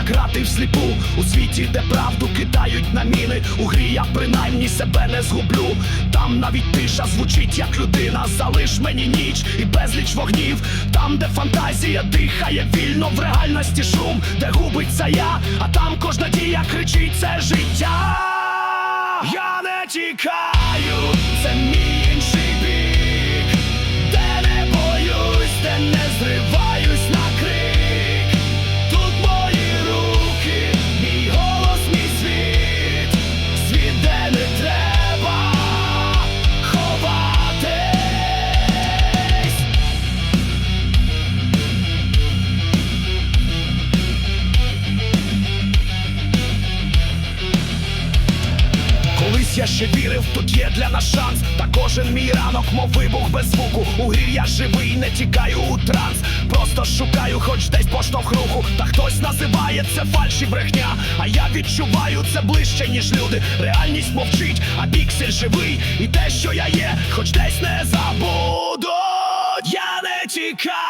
Як грати всліпу у світі, де правду кидають на міни. У грі я принаймні себе не згублю. Там навіть тиша звучить як людина. Залиш мені ніч і безліч вогнів. Там, де фантазія дихає вільно, в реальності шум, де губиться я, а там кожна дія кричить це життя. Я не тікаю, ще вірив, тут є для нас шанс. Та кожен мій ранок, мов вибух без звуку. У грі я живий, не тікаю у транс. Просто шукаю, хоч десь поштовх руху. Та хтось називає це фальші брехня. А я відчуваю це ближче, ніж люди. Реальність мовчить, а піксель живий. І те, що я є, хоч десь не забудуть. Я не тікаю,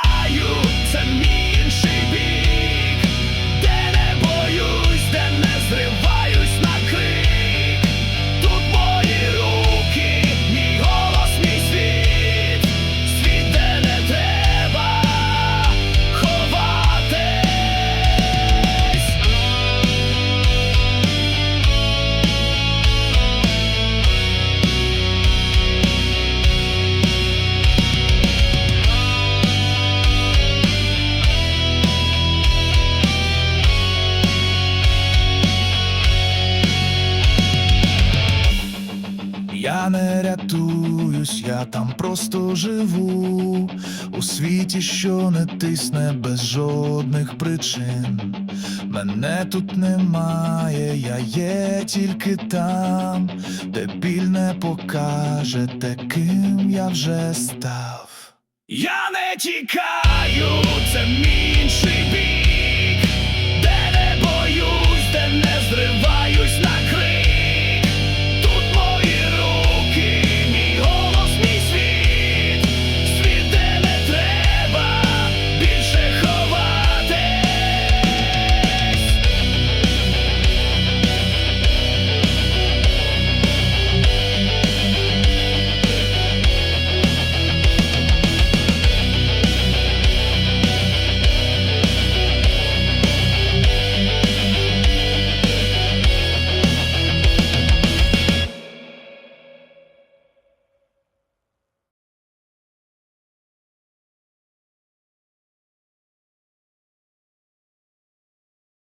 рятуюсь, я там просто живу у світі, що не тисне без жодних причин. Мене тут немає, я є тільки там, де біль не покаже, те, ким я вже став. Я не тікаю, це мій